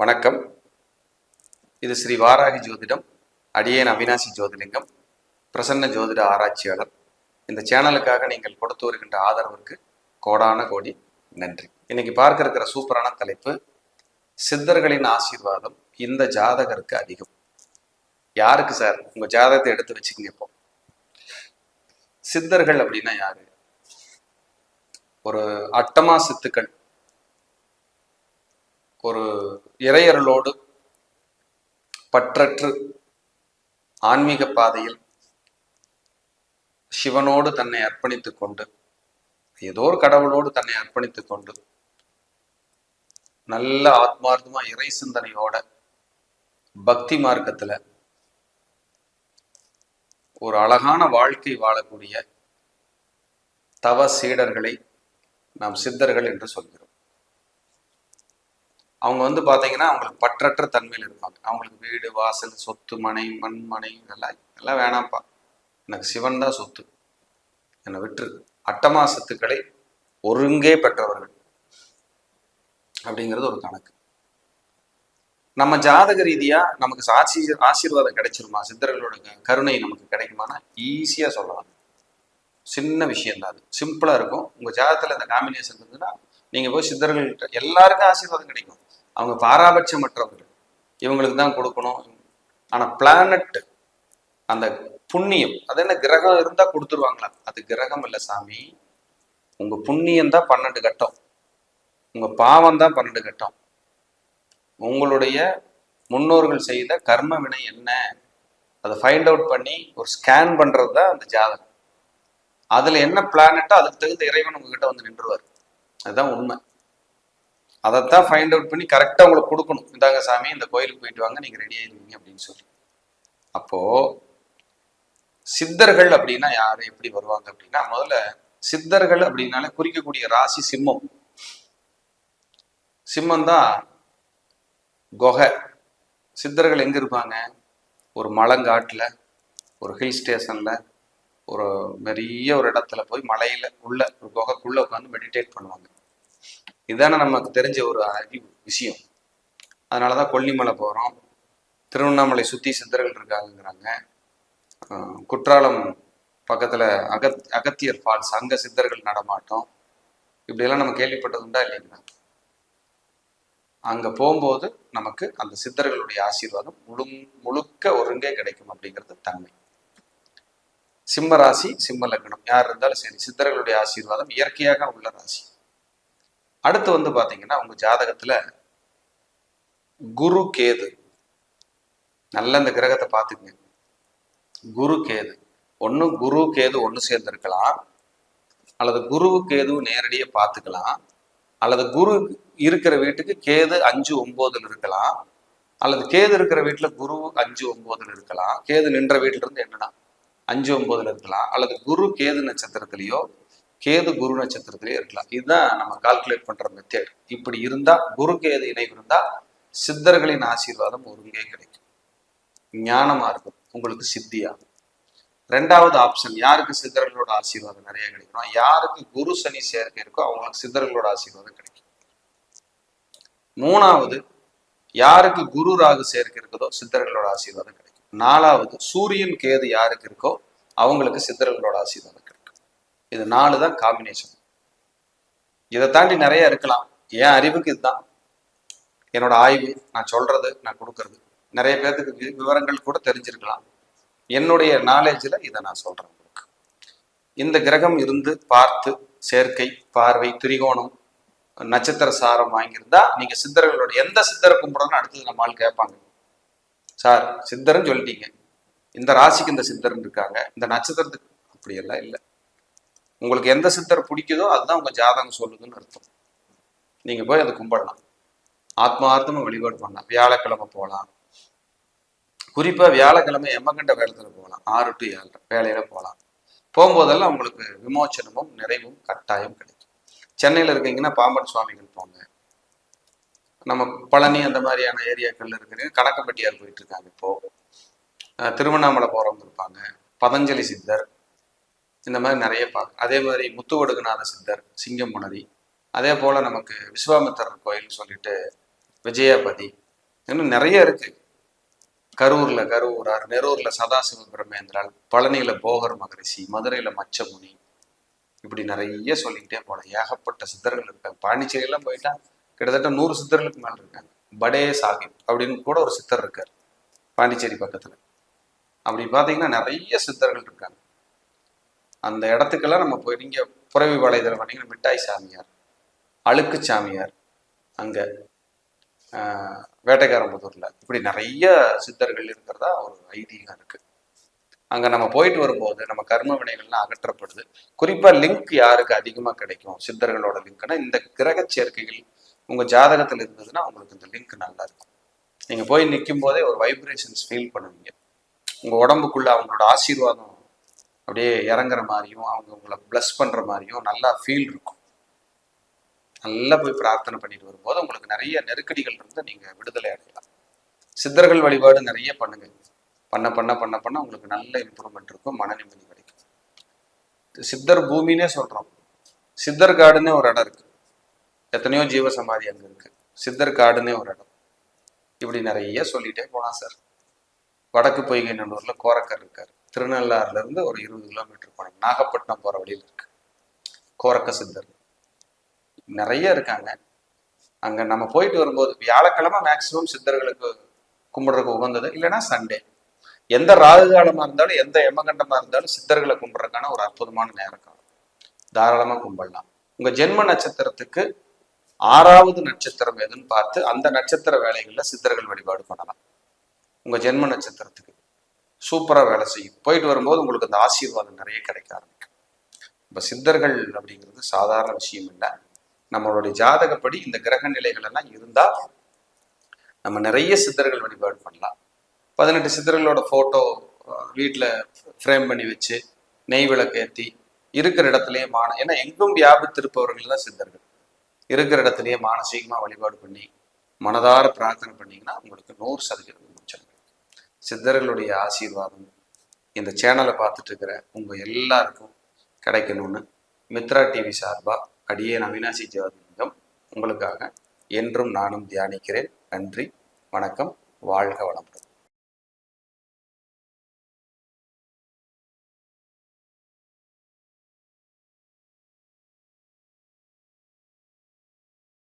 வணக்கம். இது ஸ்ரீ வாராகி ஜோதிடம் அடியேன் அவினாசி ஜோதிலிங்கம் பிரசன்ன ஜோதிட ஆராய்ச்சியாளர். இந்த சேனலுக்காக நீங்கள் கொடுத்து வருகின்ற ஆதரவிற்கு கோடான கோடி நன்றி. இன்னைக்கு பார்க்க இருக்கிற சூப்பரான தலைப்பு சித்தர்களின் ஆசீர்வாதம் இந்த ஜாதகருக்கு அதிகம். யாருக்கு சார்? உங்க ஜாதகத்தை எடுத்து வச்சுக்கங்க இப்போ. சித்தர்கள் அப்படின்னா யாரு? ஒரு அட்டமா சித்துக்கள் ஒரு இறையருளோடு பற்றற்று ஆன்மீக பாதையில் சிவனோடு தன்னை அர்ப்பணித்துக் கொண்டு ஏதோ ஒரு கடவுளோடு தன்னை அர்ப்பணித்துக் கொண்டு நல்ல ஆத்மார்த்தமா இறை சிந்தனையோட பக்தி மார்க்கத்துல ஒரு அழகான வாழ்க்கை வாழக்கூடிய தவ சீடர்களை நாம் சித்தர்கள் என்று சொல்கிறோம். அவங்க வந்து பார்த்தீங்கன்னா அவங்களுக்கு பற்றற்ற தன்மையில் இருப்பாங்க. அவங்களுக்கு வீடு வாசல் சொத்து மனை மண் மனை இதெல்லாம் இதெல்லாம் வேணாம்ப்பா. எனக்கு சிவன் தான் சொத்து. என்னை விட்டுரு. அட்டமா சொத்துக்களை ஒருங்கே பெற்றவர்கள். அப்படிங்கிறது ஒரு கணக்கு. நம்ம ஜாதக ரீதியா நமக்கு ஆசி ஆசீர்வாதம் கிடைச்சிருமா? சித்தர்களோட கருணை நமக்கு கிடைக்குமானா? ஈஸியா சொல்லலாம். சின்ன விஷயம் தான் அது. சிம்பிளா இருக்கும். உங்க ஜாதகத்துல இந்த காம்பினேஷன் இருந்ததுன்னா நீங்க போய் சித்தர்கள்கிட்ட எல்லாருக்கும் ஆசீர்வாதம் கிடைக்கும். அவங்க பாராபட்சமற்றவர்கள். இவங்களுக்கு தான் கொடுக்கணும். ஆனால் பிளானட் அந்த புண்ணியம் அது என்ன கிரகம் இருந்தால் கொடுத்துருவாங்களா? அது கிரகம் இல்லை சாமி. உங்கள் புண்ணியம் தான் பன்னெண்டு கட்டம். உங்கள் பாவம் தான் பன்னெண்டு கட்டம். உங்களுடைய முன்னோர்கள் செய்த கர்ம வினை என்ன? அதை ஃபைண்ட் அவுட் பண்ணி ஒரு ஸ்கேன் பண்ணுறது தான் அந்த ஜாதகம். அதில் என்ன பிளானட்டோ அதுக்கு தகுந்த இறைவன் உங்ககிட்ட வந்து நின்றுவார். அதுதான் உண்மை. அதைத்தான் ஃபைண்ட் அவுட் பண்ணி கரெக்டாக உங்களுக்கு கொடுக்கணும். இந்தாங்க சாமி இந்த கோயிலுக்கு போயிட்டு வாங்க நீங்க ரெடி ஆயிடுவீங்க அப்படின்னு சொல்லி. அப்போ சித்தர்கள் அப்படின்னா யாரு எப்படி வருவாங்க அப்படின்னா முதல்ல சித்தர்கள் அப்படின்னாலே குறிக்கக்கூடிய ராசி சிம்மம். சிம்மம் தான் குகை. சித்தர்கள் எங்கே இருப்பாங்க? ஒரு மலங்காட்டுல ஒரு ஹில் ஸ்டேஷன்ல ஒரு பெரிய ஒரு இடத்துல போய் மலையில உள்ள ஒரு குகைக்குள்ள உட்காந்து மெடிடேட் பண்ணுவாங்க. இதுதானே நமக்கு தெரிஞ்ச ஒரு அறிவு விஷயம். அதனாலதான் கொல்லிமலை போறோம். திருவண்ணாமலை சுத்தி சித்தர்கள் இருக்காங்கங்கிறாங்க. குற்றாலம் பக்கத்துல அகத் அகத்தியர் ஃபால்ஸ் அங்க சித்தர்கள் நடமாட்டோம். இப்படியெல்லாம் நம்ம கேள்விப்பட்டதுண்டா இல்லைங்களா? அங்க போகும்போது நமக்கு அந்த சித்தர்களுடைய ஆசீர்வாதம் முழு முழுக்க ஒருங்கே கிடைக்கும் அப்படிங்கிறது தன்மை. சிம்ம ராசி சிம்ம லக்னம். யார் இருந்தாலும் சரி சித்தர்களுடைய ஆசீர்வாதம் இயற்கையாக உள்ள ராசி. அடுத்து வந்து பார்த்தீங்கன்னா உங்க ஜாதகத்துல குரு கேது. நல்ல இந்த கிரகத்தை பார்த்துக்குங்க. குரு கேது. ஒன்று குரு கேது ஒன்று சேர்ந்துருக்கலாம். அல்லது குரு கேது நேரடியாக பார்த்துக்கலாம். அல்லது குரு இருக்கிற வீட்டுக்கு கேது அஞ்சு ஒன்பதுல இருக்கலாம். அல்லது கேது இருக்கிற வீட்டில் குரு அஞ்சு ஒம்போதில் இருக்கலாம். கேது நின்ற வீட்டிலிருந்து என்னன்னா அஞ்சு ஒம்போதுல இருக்கலாம். அல்லது குரு கேது நட்சத்திரத்திலேயோ கேது குரு நட்சத்திரத்திலேயே இருக்கலாம். இதுதான் நம்ம கால்குலேட் பண்ற மெத்தேட் இப்படி இருந்தா குரு கேது இணை இருந்தா சித்தர்களின் ஆசீர்வாதம் ஒருங்கே கிடைக்கும். ஞானமா இருக்கும் உங்களுக்கு சித்தியாகும். ரெண்டாவது ஆப்ஷன் யாருக்கு சித்தர்களோட ஆசீர்வாதம் நிறைய கிடைக்கும் யாருக்கு குரு சனி சேர்க்கை இருக்கோ அவங்களுக்கு சித்தர்களோட ஆசீர்வாதம் கிடைக்கும். மூணாவது யாருக்கு குரு ராகு சேர்க்கை இருக்குதோ சித்தர்களோட ஆசீர்வாதம் கிடைக்கும். நாலாவது சூரியன் கேது யாருக்கு இருக்கோ அவங்களுக்கு சித்தர்களோட ஆசீர்வாதம் கிடைக்கும். இது நாலு தான் காம்பினேஷன் இதை தாண்டி நிறைய இருக்கலாம். என் அறிவுக்கு இதுதான். என்னோட ஆய்வு நான் சொல்றது நான் கொடுக்கறது. நிறைய பேர்த்துக்கு விவரங்கள் கூட தெரிஞ்சிருக்கலாம். என்னுடைய நாலேஜில் இதை நான் சொல்றேன் உங்களுக்கு. இந்த கிரகம் இருந்து பார்த்து சேர்க்கை பார்வை திரிகோணம் நட்சத்திர சாரம் வாங்கியிருந்தா நீங்க சித்தர்களோட எந்த சித்தரை கும்பிடணும் அடுத்தது நம்ம ஆள் கேட்பாங்க. சார் சித்தர்னு சொல்லிட்டீங்க. இந்த ராசிக்கு இந்த சித்தர்னு இருக்காங்க இந்த நட்சத்திரத்துக்கு அப்படியெல்லாம் இல்லை. உங்களுக்கு எந்த சித்தர் பிடிக்குதோ அதுதான் உங்க ஜாதகம் சொல்லுதுன்னு அர்த்தம். நீங்க போய் அதை கும்பிடலாம். ஆத்மார்த்தமா வழிபாடு பண்ணலாம். வியாழக்கிழமை போகலாம். குறிப்பா வியாழக்கிழமை எம்மகண்ட வேளத்துல போகலாம். ஆறு டு ஏழு வேலையில போகலாம். போகும்போதெல்லாம் உங்களுக்கு விமோச்சனமும் நிறைவும் கட்டாயம் கிடைக்கும். சென்னையில இருக்கீங்கன்னா பாம்பன் சுவாமிகள் போங்க. நம்ம பழனி அந்த மாதிரியான ஏரியாக்கள்ல இருக்கிறீங்க கணக்கம்பட்டியார் போயிட்டு இருக்காங்க இப்போ. திருவண்ணாமலை போறவங்க இருப்பாங்க. பதஞ்சலி சித்தர். இந்த மாதிரி நிறைய பார்க்க அதே மாதிரி முத்துவடுகநாத சித்தர் சிங்கமுனரி அதே போல நமக்கு விஸ்வாமித்திரர் கோயில்னு சொல்லிட்டு விஜயபதி இன்னும் நிறைய இருக்கு. கரூர்ல கரூரார் நெரூர்ல சதாசிவ பிரமேந்திரால் பழனியில போகர் மகரிஷி மதுரையில மச்சமுனி இப்படி நிறைய சொல்லிக்கிட்டே போகலாம் ஏகப்பட்ட சித்தர்கள் இருக்காங்க. பாண்டிச்சேரியெல்லாம் போயிட்டா கிட்டத்தட்ட நூறு சித்தர்களுக்கு மேல இருக்காங்க. படே சாஹிப் அப்படின்னு கூட ஒரு சித்தர் இருக்கார் பாண்டிச்சேரி பக்கத்துல. அப்படி பார்த்தீங்கன்னா நிறைய சித்தர்கள் இருக்காங்க. அந்த இடத்துக்கெல்லாம் நம்ம போய் நீங்கள் புறவி வளையத்தில் வந்தீங்கன்னா மிட்டாய் சாமியார் அழுக்கு சாமியார் அங்க வேட்டைக்காரம்புதூரில் இப்படி நிறைய சித்தர்கள் இருக்கிறதா ஒரு ஐதீகம் இருக்கு. அங்க நம்ம போயிட்டு வரும்போது நம்ம கர்ம வினைகள்லாம் அகற்றப்படுது. குறிப்பாக லிங்க் யாருக்கு அதிகமாக கிடைக்கும்? சித்தர்களோட லிங்க்னா இந்த கிரக சேர்க்கைகள் உங்கள் ஜாதகத்தில் இருந்ததுன்னா உங்களுக்கு இந்த லிங்க் நல்லா இருக்கும். நீங்கள் போய் நிற்கும் போதே ஒரு வைப்ரேஷன்ஸ் ஃபீல் பண்ணுவீங்க. உங்கள் உடம்புக்குள்ள அவங்களோட ஆசீர்வாதம் அப்படியே இறங்குற மாதிரியும் அவங்க உங்களை ப்ளஸ் பண்ணுற மாதிரியும் நல்லா ஃபீல் இருக்கும். நல்லா போய் பிரார்த்தனை பண்ணிட்டு வரும்போது உங்களுக்கு நிறைய நெருக்கடிகள் இருந்து நீங்கள் விடுதலை அடையலாம். சித்தர்கள் வழிபாடு நிறைய பண்ணுங்க. பண்ண பண்ண பண்ண பண்ண உங்களுக்கு நல்ல இம்ப்ரூவ்மெண்ட் இருக்கும் மன நிம்மதி கிடைக்கும். சித்தர் பூமினே சொல்கிறோம் சித்தர் காடுன்னே ஒரு இடம் இருக்குது எத்தனையோ ஜீவ சமாதி அங்கே இருக்குது சித்தர் காடுன்னே ஒரு இடம். இப்படி நிறைய சொல்லிட்டே போலாம் சார். வடக்கு பொய்கை நல்லூரில் கோரக்கர் இருக்கார். திருநள்ளாறுலேருந்து ஒரு இருபது கிலோமீட்டர் போனோம். நாகப்பட்டினம் போகிற வழியில் இருக்கு. கோரக்க சித்தர். நிறைய இருக்காங்க. அங்கே நம்ம போயிட்டு வரும்போது வியாழக்கிழமை மேக்சிமம் சித்தர்களுக்கு கும்பிட்றதுக்கு உகந்தது. இல்லைன்னா சண்டே எந்த ராகு காலமாக இருந்தாலும் எந்த எமகண்டமாக இருந்தாலும் சித்தர்களை கும்பிட்றதுக்கான ஒரு அற்புதமான நேரம் காலம். தாராளமாக கும்பிடலாம். உங்கள் ஜென்ம நட்சத்திரத்துக்கு ஆறாவது நட்சத்திரம் எதுன்னு பார்த்து அந்த நட்சத்திர வேலைகளில் சித்தர்கள் வழிபாடு பண்ணலாம். உங்கள் ஜென்ம நட்சத்திரத்துக்கு. சூப்பராக வேலை செய்யும். போயிட்டு வரும்போது உங்களுக்கு அந்த ஆசீர்வாதம் நிறைய கிடைக்க ஆரம்பிக்கும். இப்போ சித்தர்கள் அப்படிங்கிறது சாதாரண விஷயம் இல்லை. நம்மளுடைய ஜாதகப்படி இந்த கிரக நிலைகள் எல்லாம் இருந்தால் நம்ம நிறைய சித்தர்கள் வழிபாடு பண்ணலாம். பதினெட்டு சித்தர்களோட ஃபோட்டோ வீட்டில் ஃப்ரேம் பண்ணி வச்சு நெய் விளக்கு ஏற்றி இருக்கிற இடத்துலயே மான ஏன்னா எங்கும் வியாபித்திருப்பவர்கள் தான் சித்தர்கள். இருக்கிற இடத்துலயே மானசீகமாக வழிபாடு பண்ணி மனதார பிரார்த்தனை பண்ணீங்கன்னா உங்களுக்கு நூறு சதவீதம் சித்தர்களுடைய ஆசீர்வாதம். இந்த சேனலை பார்த்துட்டு இருக்கிற உங்கள் எல்லாருக்கும் கிடைக்கணும்னு மித்ரா டிவி சார்பா அடியே நவீனாசி ஜோதிலிங்கம் உங்களுக்காக என்றும் நானும் தியானிக்கிறேன். நன்றி வணக்கம் வாழ்க வளமுடன்.